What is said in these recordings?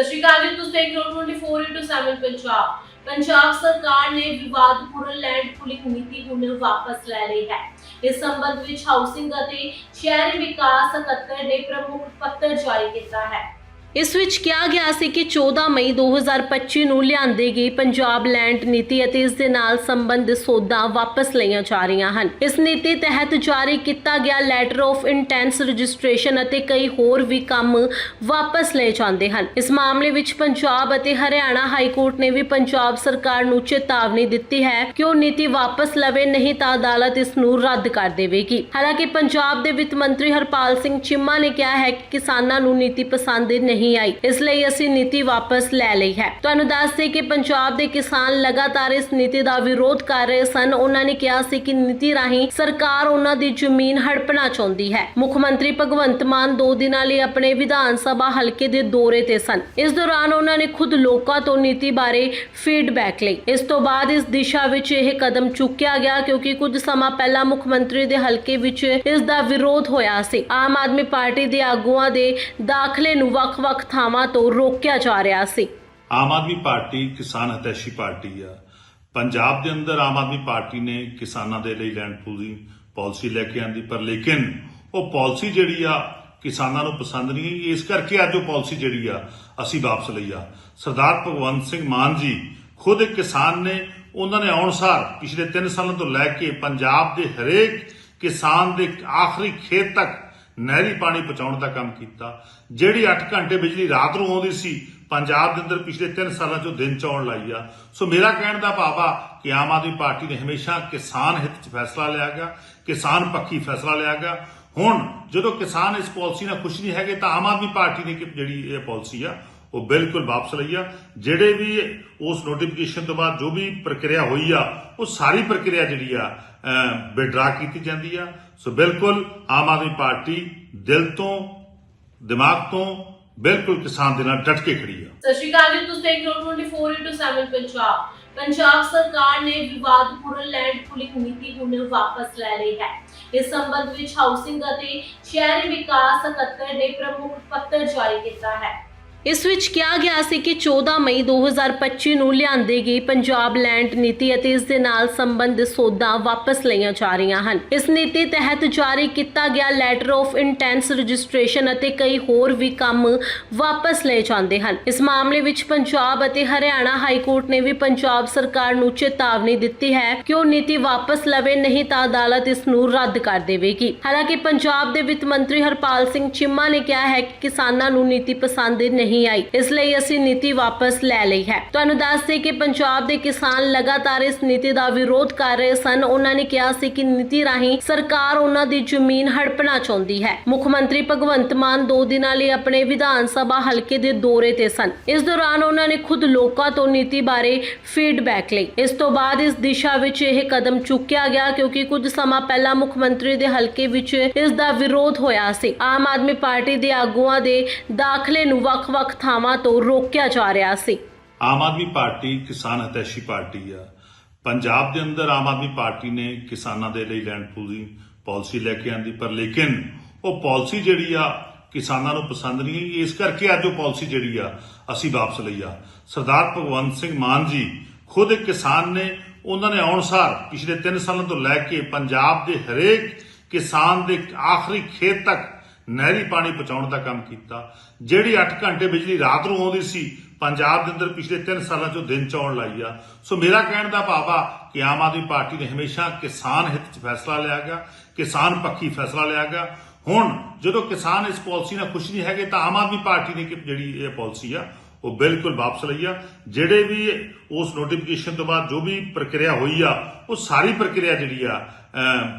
ਸਤਿ ਸ਼੍ਰੀ ਅਕਾਲ ਜੀ, ਤੁਸੀਂ ਦੇਖ ਰਹੇ ਹੋ 24/7 ਪੰਜਾਬ। ਪੰਜਾਬ ਸਰਕਾਰ ਨੇ ਵਿਵਾਦਪੂਰਨ ਲੈਂਡ ਪੁਲਿੰਗ ਨੀਤੀ ਹੁਣ ਵਾਪਸ ਲੈ ਲਈ ਹੈ। ਇਸ ਸੰਬੰਧ ਵਿੱਚ ਹਾਊਸਿੰਗ ਅਤੇ ਸ਼ਹਿਰੀ ਵਿਕਾਸ ਸਕੱਤਰ ਨੇ ਪ੍ਰਮੁੱਖ ਪੱਤਰ ਜਾਰੀ ਕੀਤਾ ਹੈ। ਇਸ ਵਿੱਚ ਕਿਹਾ ਗਿਆ ਸੀ ਕਿ 14 ਮਈ 2025 ਨੂੰ ਲਿਆਂਦੀ ਗਈ ਪੰਜਾਬ ਲੈਂਡ ਨੀਤੀ ਅਤੇ ਇਸ ਦੇ ਨਾਲ ਸੰਬੰਧਿਤ ਸੋਧਾਂ ਵਾਪਸ ਲਈਆਂ ਜਾ ਰਹੀਆਂ ਹਨ। ਇਸ ਨੀਤੀ ਤਹਿਤ ਜਾਰੀ ਕੀਤਾ ਗਿਆ ਲੈਟਰ ਆਫ ਇੰਟੈਂਸ ਰਜਿਸਟ੍ਰੇਸ਼ਨ ਅਤੇ ਕਈ ਹੋਰ ਵੀ ਕੰਮ ਵਾਪਸ ਲਏ ਜਾਂਦੇ ਹਨ। ਇਸ ਮਾਮਲੇ ਵਿੱਚ ਪੰਜਾਬ ਅਤੇ ਹਰਿਆਣਾ ਹਾਈ ਕੋਰਟ ਨੇ ਵੀ ਪੰਜਾਬ ਸਰਕਾਰ ਨੂੰ ਚੇਤਾਵਨੀ ਦਿੱਤੀ ਹੈ ਕਿ ਉਹ ਨੀਤੀ ਵਾਪਸ ਲਵੇ, ਨਹੀਂ ਤਾਂ ਅਦਾਲਤ ਇਸ ਨੂੰ ਰੱਦ ਕਰ ਦੇਵੇਗੀ। ਹਾਲਾਂਕਿ ਪੰਜਾਬ ਦੇ ਵਿੱਤ ਮੰਤਰੀ ਹਰਪਾਲ ਸਿੰਘ ਚੀਮਾ ਨੇ ਕਿਹਾ ਹੈ ਕਿ ਕਿਸਾਨਾਂ ਨੂੰ ਨੀਤੀ ਪਸੰਦ ਨਹੀਂ ਆਈ। ਇਸ ਲਈ ਅਸੀਂ ਨੀਤੀ ਵਾਪਸ ਲੈ ਲਈ ਹੈ। ਤੁਹਾਨੂੰ ਦੱਸ ਦੇ ਕਿ ਪੰਜਾਬ ਦੇ ਕਿਸਾਨ ਲਗਾਤਾਰ ਇਸ ਨੀਤੀ ਦਾ ਵਿਰੋਧ ਕਰ ਰਹੇ ਸਨ। ਉਹਨਾਂ ਨੇ ਕਿਹਾ ਸੀ ਕਿ ਨੀਤੀ ਰਾਹੀਂ ਸਰਕਾਰ ਉਹਨਾਂ ਦੀ ਜ਼ਮੀਨ ਹੜਪਣਾ ਚਾਹੁੰਦੀ ਹੈ। ਮੁੱਖ ਮੰਤਰੀ ਭਗਵੰਤ ਮਾਨ ਦੋ ਦਿਨਾਂ ਲਈ ਆਪਣੇ ਵਿਧਾਨ ਸਭਾ ਹਲਕੇ ਦੇ ਦੌਰੇ ਤੇ ਸਨ। ਇਸ ਦੌਰਾਨ ਉਹਨਾਂ ਨੇ ਖੁਦ ਲੋਕਾਂ ਤੋਂ ਨੀਤੀ ਬਾਰੇ ਫੀਡਬੈਕ ਲਈ। ਇਸ ਤੋਂ ਬਾਅਦ ਇਸ ਦਿਸ਼ਾ ਵਿੱਚ ਇਹ ਕਦਮ ਚੁੱਕਿਆ ਗਿਆ ਕਿਉਂਕਿ ਕੁਝ ਸਮਾਂ ਪਹਿਲਾਂ ਮੁੱਖ ਮੰਤਰੀ ਦੇ ਹਲਕੇ ਵਿੱਚ ਇਸ ਦਾ ਵਿਰੋਧ ਹੋਇਆ ਸੀ। ਆਮ ਆਦਮੀ ਪਾਰਟੀ ਦੇ ਆਗੂਆਂ ਦੇ ਦਾਖਲੇ ਨੂੰ ਵੱਖ ਵੱਖ-ਵੱਖ ਥਾਵਾਂ ਤੋਂ ਰੋਕਿਆ ਜਾ ਰਿਹਾ ਸੀ। ਆਮ ਆਦਮੀ ਪਾਰਟੀ ਕਿਸਾਨ ਹਿਤੈਸ਼ੀ ਪਾਰਟੀ ਆ। ਪੰਜਾਬ ਦੇ ਅੰਦਰ ਆਮ ਆਦਮੀ ਪਾਰਟੀ ਨੇ ਕਿਸਾਨਾਂ ਦੇ ਲਈ ਲੈਂਡ ਪੂਲਿੰਗ ਪਾਲਿਸੀ ਲੈ ਕੇ ਆਂਦੀ, ਪਰ ਲੇਕਿਨ ਉਹ ਪਾਲਿਸੀ ਜਿਹੜੀ ਆ, ਕਿਸਾਨਾਂ ਨੂੰ ਪਸੰਦ ਨਹੀਂ ਆਈ। ਇਸ ਕਰਕੇ ਅੱਜ ਉਹ ਪਾਲਿਸੀ ਜਿਹੜੀ ਆ, ਅਸੀਂ ਵਾਪਸ ਲਈ ਆ। ਸਰਦਾਰ ਭਗਵੰਤ ਸਿੰਘ ਮਾਨ ਜੀ ਖੁਦ ਇੱਕ ਕਿਸਾਨ ਨੇ, ਉਹਨਾਂ ਨੇ ਅਨੁਸਾਰ ਪਿਛਲੇ 3 ਸਾਲਾਂ ਤੋਂ ਲੈ ਕੇ ਪੰਜਾਬ ਦੇ ਹਰੇਕ ਕਿਸਾਨ ਦੇ ਆਖਰੀ ਖੇਤ ਤੱਕ ਨਹਿਰੀ ਪਾਣੀ ਪਹੁੰਚਾਉਣ ਦਾ ਕੰਮ ਕੀਤਾ। ਜਿਹੜੀ 8 ਘੰਟੇ ਬਿਜਲੀ ਰਾਤ ਨੂੰ ਆਉਂਦੀ ਸੀ, ਪੰਜਾਬ ਦੇ ਅੰਦਰ ਪਿਛਲੇ 3 ਸਾਲਾਂ ਚੋਂ ਦਿਨ ਚ ਆਉਣ ਲਾਈ ਆ। ਸੋ ਮੇਰਾ ਕਹਿਣ ਦਾ ਭਾਵ ਆ ਕਿ ਆਮ ਆਦਮੀ ਪਾਰਟੀ ਨੇ ਹਮੇਸ਼ਾ ਕਿਸਾਨ ਹਿੱਤ 'ਚ ਫੈਸਲਾ ਲਿਆ ਗਿਆ ਕਿਸਾਨ ਪੱਖੀ ਫੈਸਲਾ ਲਿਆ ਗਿਆ ਹੁਣ ਜਦੋਂ ਕਿਸਾਨ ਇਸ ਪਾਲਿਸੀ ਨਾਲ ਖੁਸ਼ ਨਹੀਂ ਹੈਗੇ ਤਾਂ ਆਮ ਆਦਮੀ ਪਾਰਟੀ ਨੇ ਕਿ- ਜਿਹੜੀ ਇਹ ਪਾਲਿਸੀ ਆ, ਉਹ ਬਿਲਕੁਲ ਵਾਪਸ ਲਈ ਆ। ਜਿਹੜੇ ਵੀ ਉਸ ਨੋਟੀਫਿਕੇਸ਼ਨ ਤੋਂ ਬਾਅਦ ਜੋ ਵੀ ਪ੍ਰਕਿਰਿਆ ਹੋਈ ਆ, ਉਹ ਸਾਰੀ ਪ੍ਰਕਿਰਿਆ ਜਿਹੜੀ ਆ ਵਿਡਰਾ ਕੀਤੀ ਜਾਂਦੀ ਆ। ਸੋ ਬਿਲਕੁਲ ਆਮ ਆਦਮੀ ਪਾਰਟੀ ਦਿਲ ਤੋਂ, ਦਿਮਾਗ ਤੋਂ ਬਿਲਕੁਲ ਕਿਸਾਨ ਦੇ ਨਾਲ ਡਟ ਕੇ ਖੜੀ ਆ। ਸਤਿ ਸ਼੍ਰੀ ਅਕਾਲ ਜੀ, ਤੁਸੀਂ ਦੇਖ ਰਹੇ ਹੋ 24 ਪੰਜਾਬ। ਪੰਜਾਬ ਸਰਕਾਰ ਨੇ ਵਿਵਾਦਪੂਰਨ ਲੈਂਡ ਪੁਲਿੰਗ ਨੀਤੀ ਹੁਣ ਵਾਪਸ ਲੈ ਲਈ ਹੈ। ਇਸ ਸੰਬੰਧ ਵਿੱਚ ਹਾਊਸਿੰਗ ਅਤੇ ਸ਼ਹਿਰੀ ਵਿਕਾਸ ਸਕੱਤਰ ਨੇ ਪ੍ਰਮੁੱਖ ਪੱਤਰ ਜਾਰੀ ਕੀਤਾ ਹੈ। ਇਸ ਵਿੱਚ ਕਿਹਾ ਗਿਆ ਸੀ ਕਿ 14 ਮਈ 2025 ਨੂੰ ਲਿਆਂਦੀ ਗਈ ਪੰਜਾਬ ਲੈਂਡ ਨੀਤੀ ਅਤੇ ਇਸ ਦੇ ਨਾਲ ਸੰਬੰਧਿਤ ਸੋਧਾਂ ਵਾਪਸ ਲਈਆਂ ਜਾ ਰਹੀਆਂ ਹਨ। ਇਸ ਨੀਤੀ ਤਹਿਤ ਜਾਰੀ ਕੀਤਾ ਗਿਆ ਲੈਟਰ ਆਫ ਇੰਟੈਂਸ ਰਜਿਸਟ੍ਰੇਸ਼ਨ ਅਤੇ ਕਈ ਹੋਰ ਵੀ ਕੰਮ ਵਾਪਸ ਲਏ ਜਾਂਦੇ ਹਨ। ਇਸ ਮਾਮਲੇ ਵਿੱਚ ਪੰਜਾਬ ਅਤੇ ਹਰਿਆਣਾ ਹਾਈ ਕੋਰਟ ਨੇ ਵੀ ਪੰਜਾਬ ਸਰਕਾਰ ਨੂੰ ਚੇਤਾਵਨੀ ਦਿੱਤੀ ਹੈ ਕਿ ਉਹ ਨੀਤੀ ਵਾਪਸ ਲਵੇ, ਨਹੀਂ ਤਾਂ ਅਦਾਲਤ ਇਸ ਨੂੰ ਰੱਦ ਕਰ ਦੇਵੇਗੀ। ਹਾਲਾਂਕਿ ਪੰਜਾਬ ਦੇ ਵਿੱਤ ਮੰਤਰੀ ਹਰਪਾਲ ਸਿੰਘ ਚਿੰਮਾ ਨੇ ਕਿਹਾ ਹੈ ਕਿ ਕਿਸਾਨਾਂ ਨੂੰ ਨੀਤੀ ਪਸੰਦ ਨਹੀਂ ਆਈ। ਇਸ ਲਈ ਅਸੀਂ ਨੀਤੀ ਵਾਪਸ ਲੈ ਲਈ ਹੈ। ਤੁਹਾਨੂੰ ਦੱਸ ਦੇ ਕਿ ਪੰਜਾਬ ਦੇ ਕਿਸਾਨ ਲਗਾਤਾਰ ਇਸ ਨੀਤੀ ਦਾ ਵਿਰੋਧ ਕਰ ਰਹੇ ਸਨ। ਉਹਨਾਂ ਨੇ ਕਿਹਾ ਸੀ ਕਿ ਨੀਤੀ ਰਾਹੀਂ ਸਰਕਾਰ ਉਹਨਾਂ ਦੀ ਜ਼ਮੀਨ ਹੜਪਣਾ ਚਾਹੁੰਦੀ ਹੈ। ਮੁੱਖ ਮੰਤਰੀ ਭਗਵੰਤ ਮਾਨ ਦੋ ਦਿਨਾਂ ਲਈ ਆਪਣੇ ਵਿਧਾਨ ਸਭਾ ਹਲਕੇ ਦੇ ਦੌਰੇ ਤੇ ਸਨ। ਇਸ ਦੌਰਾਨ ਉਹਨਾਂ ਨੇ ਖੁਦ ਲੋਕਾਂ ਤੋਂ ਨੀਤੀ ਬਾਰੇ ਫੀਡਬੈਕ ਲਈ। ਇਸ ਤੋਂ ਬਾਅਦ ਇਸ ਦਿਸ਼ਾ ਵਿੱਚ ਇਹ ਕਦਮ ਚੁੱਕਿਆ ਗਿਆ ਕਿਉਂਕਿ ਕੁਝ ਸਮਾਂ ਪਹਿਲਾਂ ਮੁੱਖ ਮੰਤਰੀ ਦੇ ਹਲਕੇ ਵਿੱਚ ਇਸ ਦਾ ਵਿਰੋਧ ਹੋਇਆ ਸੀ। ਆਮ ਆਦਮੀ ਪਾਰਟੀ ਦੇ ਆਗੂਆਂ ਦੇ ਦਾਖਲੇ ਨੂੰ ਵੱਖ ਵੱਖ-ਵੱਖ ਥਾਵਾਂ ਤੋਂ ਰੋਕਿਆ ਜਾ ਰਿਹਾ ਸੀ। ਆਮ ਆਦਮੀ ਪਾਰਟੀ ਕਿਸਾਨ ਹਿਤੈਸ਼ੀ ਪਾਰਟੀ ਆ। ਪੰਜਾਬ ਦੇ ਅੰਦਰ ਆਮ ਆਦਮੀ ਪਾਰਟੀ ਨੇ ਕਿਸਾਨਾਂ ਦੇ ਲਈ ਲੈਂਡ ਪੂਲਿੰਗ ਪਾਲਿਸੀ ਲੈ ਕੇ ਆਂਦੀ, ਪਰ ਲੇਕਿਨ ਉਹ ਪਾਲਿਸੀ ਜਿਹੜੀ ਆ, ਕਿਸਾਨਾਂ ਨੂੰ ਪਸੰਦ ਨਹੀਂ ਆਈ। ਇਸ ਕਰਕੇ ਅੱਜ ਉਹ ਪਾਲਿਸੀ ਜਿਹੜੀ ਆ, ਅਸੀਂ ਵਾਪਸ ਲਈ ਆ। ਸਰਦਾਰ ਭਗਵੰਤ ਸਿੰਘ ਮਾਨ ਜੀ ਖੁਦ ਇੱਕ ਕਿਸਾਨ ਨੇ, ਉਹਨਾਂ ਨੇ ਅਨੁਸਾਰ ਪਿਛਲੇ 3 ਸਾਲਾਂ ਤੋਂ ਲੈ ਕੇ ਪੰਜਾਬ ਦੇ ਹਰੇਕ ਕਿਸਾਨ ਦੇ ਆਖਰੀ ਖੇਤ ਤੱਕ ਨਹਿਰੀ ਪਾਣੀ ਪਹੁੰਚਾਉਣ ਦਾ ਕੰਮ ਕੀਤਾ। ਜਿਹੜੀ 8 ਘੰਟੇ ਬਿਜਲੀ ਰਾਤ ਨੂੰ ਆਉਂਦੀ ਸੀ, ਪੰਜਾਬ ਦੇ ਅੰਦਰ ਪਿਛਲੇ 3 ਸਾਲਾਂ ਚੋਂ ਦਿਨ ਚ ਆਉਣ ਲਾਈ ਆ। ਸੋ ਮੇਰਾ ਕਹਿਣ ਦਾ ਭਾਵ ਆ ਕਿ ਆਮ ਆਦਮੀ ਪਾਰਟੀ ਨੇ ਹਮੇਸ਼ਾ ਕਿਸਾਨ ਹਿੱਤ 'ਚ ਫੈਸਲਾ ਲਿਆ ਗਿਆ ਕਿਸਾਨ ਪੱਖੀ ਫੈਸਲਾ ਲਿਆ ਗਿਆ ਹੁਣ ਜਦੋਂ ਕਿਸਾਨ ਇਸ ਪਾਲਿਸੀ ਨਾਲ ਖੁਸ਼ ਨਹੀਂ ਹੈਗੇ ਤਾਂ ਆਮ ਆਦਮੀ ਪਾਰਟੀ ਨੇ ਕਿ- ਜਿਹੜੀ ਇਹ ਪਾਲਿਸੀ ਆ ਉਹ ਬਿਲਕੁਲ ਵਾਪਸ ਲਈ ਆ। ਜਿਹੜੇ ਵੀ ਉਸ ਨੋਟੀਫਿਕੇਸ਼ਨ ਤੋਂ ਬਾਅਦ ਜੋ ਵੀ ਪ੍ਰਕਿਰਿਆ ਹੋਈ ਆ, ਉਹ ਸਾਰੀ ਪ੍ਰਕਿਰਿਆ ਜਿਹੜੀ ਆ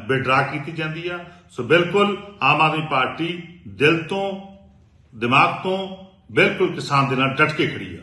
ਵਿਡਰਾ ਕੀਤੀ ਜਾਂਦੀ ਆ। ਸੋ ਬਿਲਕੁਲ ਆਮ ਆਦਮੀ ਪਾਰਟੀ ਦਿਲ ਤੋਂ, ਦਿਮਾਗ ਤੋਂ ਬਿਲਕੁਲ ਕਿਸਾਨ ਦੇ ਨਾਲ ਡਟ ਕੇ ਖੜੀ ਆ।